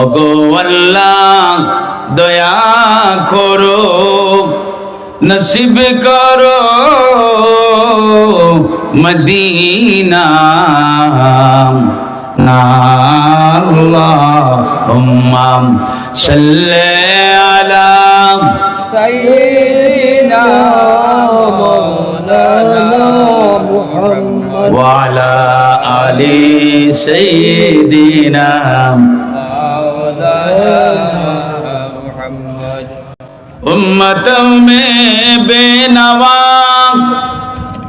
ওগো আল্লাহ দয়া করো নসিব করো মদিনা আল্লাহুম্মা সাল্লি আলা সাইয়্যিদিনা মুহাম্মদ। وعلى آل سيدنا امتوں میں بے نوا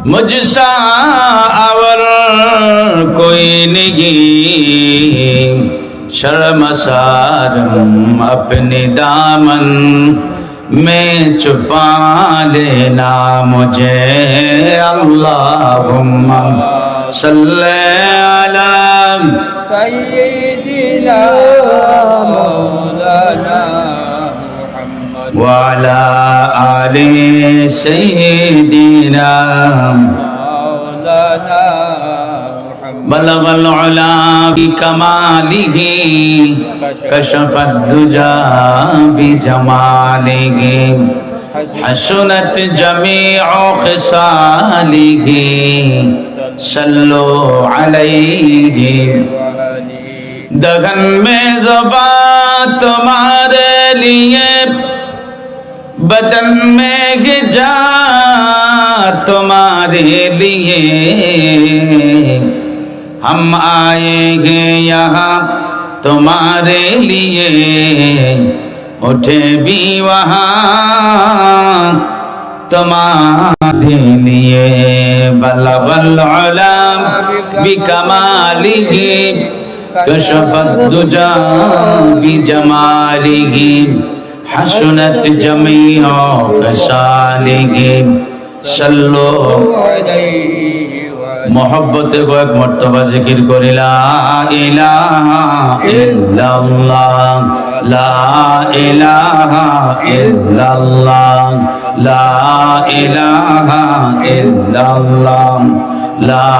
مجسا اور کوئی نہیں شرم سارم اپنے دامن میں چھپا لینا مجھے اللہم صلی علی سیدنا مولانا محمد وعلا آل سیدنا محمد بلغ العلا بكماله كشف الدجى بجماله حسنت جميع خصاله صلوا عليه दगन में जबा तुम्हारे लिए बदन में गिजा तुम्हारे लिए हम आएँगे यहाँ तुम्हारे लिए। उठे भी वहाँ तुम्हारे लिए। बल बल भी कमालिगी कशफुजा भी जमालिगी हसनत जमी हो। कशालिगी सल्लो মহব্বতে কয়েক মর্তবা জিকির করি লা ইলাহা ইল্লাল্লাহ লা ইলাহা লা লা লা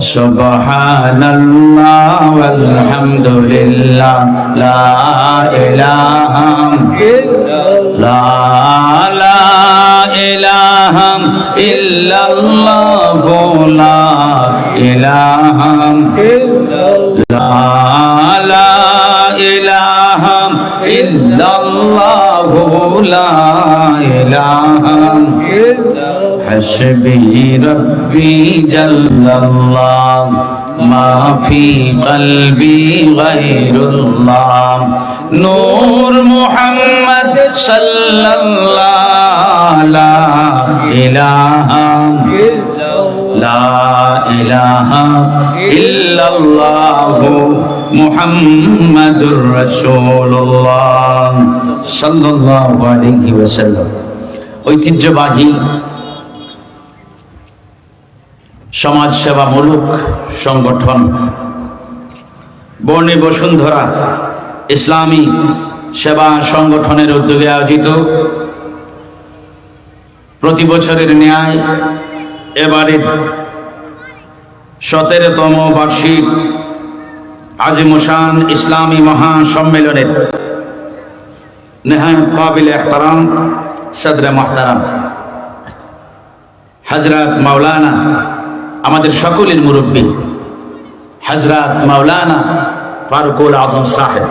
হামদুলিল্লাহ লা ইলাহা সুবহানাল্লাহ ওয়াল হামদুলিল্লাহ লা ইলাহা লা লা ইলাহা ইল্লাল্লাহ লা ইলাহা লা লা ইলাহা ইল্লাল্লাহ, লা ইলাহা حسبي ربي جل الله ما في قلبي غير الله نور محمد صلى الله لا إله لا إله إلا الله محمد رسول الله صلى الله عليه وسلم ঐতিহ্যবাহী সমাজ সেবামূলক সংগঠন বর্ণী বসুন্ধরা ইসলামী সেবা সংগঠনের উদ্যোগে আয়োজিত প্রতি বছরের ন্যায় এবারে সতেরোতম বার্ষিক আজিমুসান ইসলামী মহাসম্মেলনের নেহায় কাবিল এহতারাম সদরে মোহতারাম। হজরত মাওলানা আমাদের সকলের মুরব্বী। হজরত মাওলানা ফারুকুল আজম সাহেব,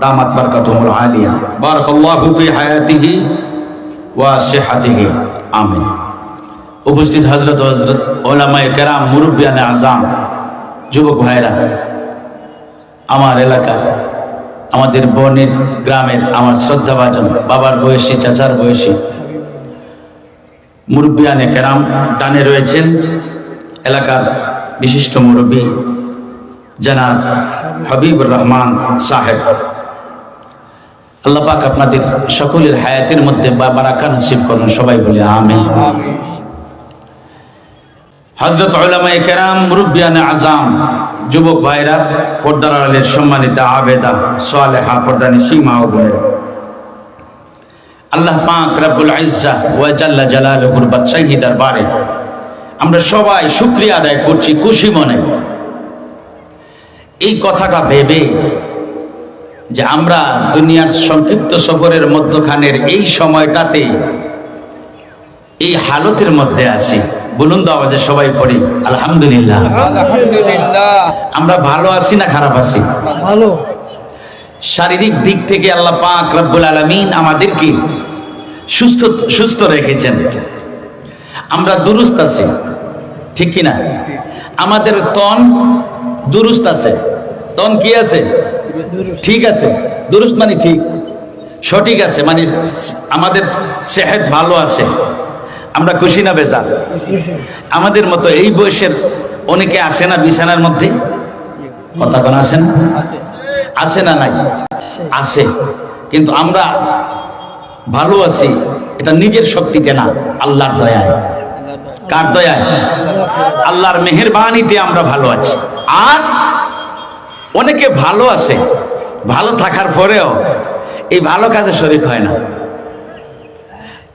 দামাত বরকতুল আলিয়া। বারাকাল্লাহু ফি হায়াতিহি ওয়া সিহাতিহি। আমিন। উপস্থিত হজরত হজরত ওলামায়ে কেরাম মুরব্বিয়ানে আজাম। যুবক ভাইরা, আমার এলাকার আমাদের বনের গ্রামের আমার শ্রদ্ধাভাজন বাবার বয়সী চাচার বয়সী মুরব্বিয়ানে কেরাম ডানে রয়েছেন এলাকার বিশিষ্ট মুরব্বী জনাব হাবিবুর রহমান সাহেব। আল্লাহ পাক আপনাদের সকলের হায়াতের মধ্যে বা বারাকা নসিব করুন সবাই বলে আমি হজরত কেরাম মুরব্বিয়ানে আজাম যুবক ভাইরা পর্দার আলের সম্মানিত আবেদা সোয়ালেহা পর্দানি সীমা ও আল্লাহ পাক রব্বুল আমরা সবাই শুকরিয়া আদায় করছি খুশি মনে। এই কথাটা ভেবে যে আমরা দুনিয়ার সংক্ষিপ্ত সফরের মধ্যখানের এই সময়টাতে এই হালতের মধ্যে আছি। বলুন তো আমাদের সবাই পড়ি আলহামদুলিল্লাহ। আমরা ভালো আছি না খারাপ আছি? ভালো। শারীরিক দিক থেকে আল্লাহ পাক রব্বুল আলমিন আমাদেরকে সুস্থ সুস্থ রেখেছেন। আমরা দুরুস্ত আছি। ঠিক কিনা আমাদের তন দুরুস্ত আছে। তন কি আছে? ঠিক আছে। দুরুস্ত মানে ঠিক। সঠিক আছে। মানে আমাদের সেহেত ভালো আছে। আমরা খুশি না বেজা আমাদের মতো এই বয়সের অনেকে আসে না বিছানার মধ্যে? কথা কোন আসে না? আছে না নাই? আসে। কিন্তু আমরা ভালো আছি, এটা নিজের শক্তিতে না, আল্লাহর দয়ায়। কার দয়ায়? আল্লাহর মেহেরবানিতে আমরা ভালো আছি। আর অনেকে ভালো আছে, ভালো থাকার পরেও এই ভালো কাজে শরিক হয় না।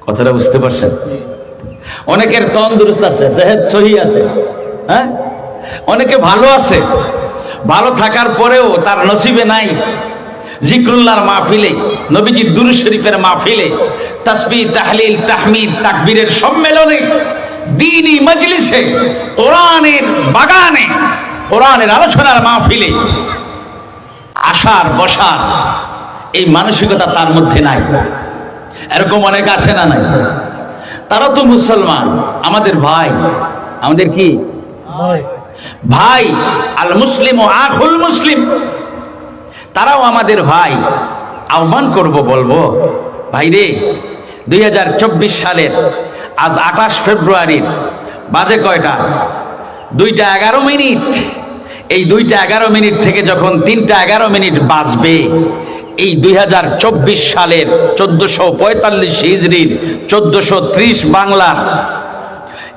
কথাটা বুঝতে পারছেন? অনেকের তন্দুরুস্ত আছে সেহেদ সহি আছে হ্যাঁ? অনেকে ভালো আছে, ভালো থাকার পরেও তার নসিবে নাই। জিক্রুল্লাহর মাহফিলে নবীজির দুরু শরীফের মাহফিলে তাসবি তাহলিল, তাহমিদ, তাকবীরের সম্মেলনে দিনই মজলিসে, কোরআনের বাগানে, কোরআনের আলোচনার মাহফিলে আসার বসার এই মানসিকতা তার মধ্যে নাই। এরকম অনেক আছে না নাই? তারা তো মুসলমান। আমাদের ভাই। আমাদের কি? ভাই। আল মুসলিম ও আখুল মুসলিম। তারাও আমাদের ভাই। আহ্বান করব বলব ভাই রে দুই হাজার চব্বিশ সালের আজ আঠাশ ফেব্রুয়ারির বাজে কয়টা? দুইটা এগারো মিনিট। এই দুইটা এগারো মিনিট থেকে যখন তিনটা এগারো মিনিট বাজবে এই দুই হাজার চব্বিশ সালের চোদ্দশো পঁয়তাল্লিশ হিজড়ির চোদ্দশো ত্রিশ বাংলার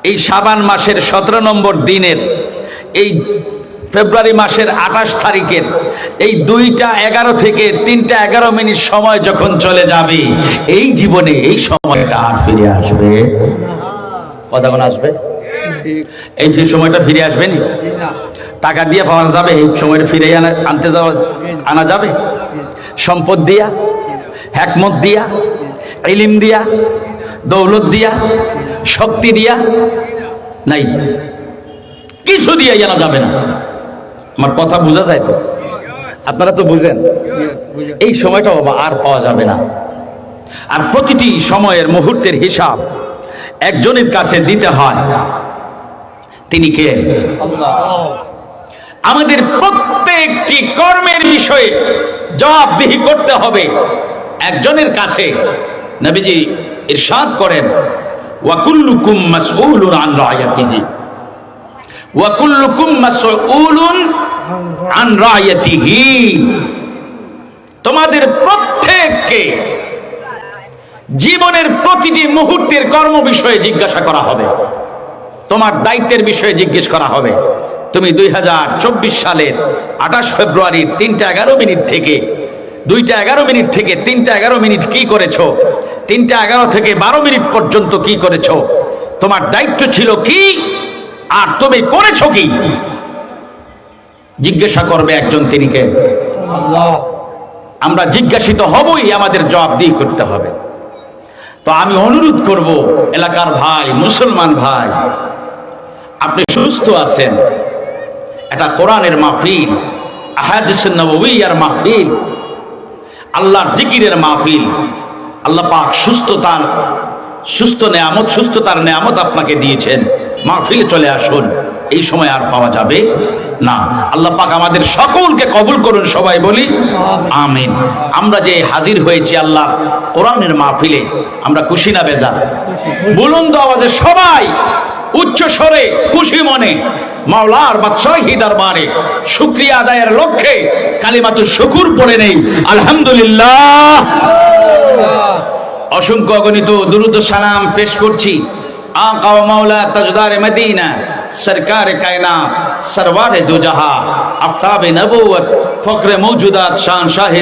এই সাবান মাসের সতেরো নম্বর দিনের, এই ফেব্রুয়ারি মাসের আঠাশ তারিখের, এই দুইটা এগারো থেকে তিনটা এগারো মিনিট সময় যখন চলে যাবে, এই জীবনে এই সময়টা আর ফিরে আসবে। কথা বলা আসবে? এই যে সময়টা ফিরে আসবে টাকা দিয়ে পাওয়া যাবে, এই সময়টা ফিরে আনা আনতে যাওয়া আনা যাবে? সম্পদ দিয়া হ্যাকমত দিয়া ইলিম দিয়া দৌলত দিয়া শক্তি দিয়া নাই। কিছু দিয়ে জানা যাবে না। আমার কথা বোঝা যায় তো? আপনারা তো বুঝেন। এই সময়টা বাবা আর পাওয়া যাবে না। আর প্রতিটি সময়ের মুহূর্তের হিসাব একজনের কাছে দিতে হয়। তিনি কে? আমাদের প্রত্যেকটি কর্মের বিষয়ে জবাবদিহি করতে হবে একজনের কাছে। নবীজি ইরশাদ করেন ওয়াকুল্লুকুম মাসউলুন আন রায়াতিহি। ওয়াকুল্লুকুম মাসউলুন আন রায়াতিহি। তোমাদের প্রত্যেককে জীবনের প্রতিটি মুহূর্তের কর্ম বিষয়ে জিজ্ঞাসা করা হবে। তোমার দায়িত্বের বিষয়ে জিজ্ঞেস করা হবে। তুমি দুই হাজার চব্বিশ সালের আঠাশ ফেব্রুয়ারির তিনটা এগারো মিনিট থেকে দুইটা এগারো মিনিট থেকে তিনটা এগারো মিনিট কি করেছ? তিনটা এগারো থেকে বারো মিনিট পর্যন্ত কি করেছ? তোমার দায়িত্ব ছিল কি? আর তুমি করেছ কি? জিজ্ঞাসা করবে একজন তিনিকে। আমরা জিজ্ঞাসিত হবই আমাদের জবাব দিয়ে করতে হবে। তো আমি অনুরোধ করব এলাকার ভাই মুসলমান ভাই আপনি সুস্থ আছেন এটা কোরআনের মাহফিল আহাদিসের মাহফিল, আল্লাহর জিকিরের মাহফিল। আল্লাহ পাক সুস্থতার, সুস্থ নেয়ামত, সুস্থতার নেয়ামত আপনাকে দিয়েছেন। মাহফিলে চলে আসুন, এই সময় আর পাওয়া যাবে না। আল্লাহ পাক আমাদের সকলকে কবুল করুন, সবাই বলি, আমিন। আমরা যে হাজির হয়েছি আল্লাহ কোরআনের মাহফিলে, আমরা খুশি না বেজার বুলন্দ আওয়াজে সবাই উচ্চ স্বরে খুশি মনে। মাওলার বাদশাহী দরবারে শুক্রিয়া আদায়ের লক্ষ্যে কালিমাতু শুকুর পড়ে নেই। আলহামদুলিল্লাহ। অসংখ্য অগণিত দুরুদ সালাম পেশ করছি। আকা মাওলা তাজদার মদিনা সরকার কায়না সরওয়ার দুজাহা আফতাব নবুয়ত ফখরে মৌজুদাত শান শাহ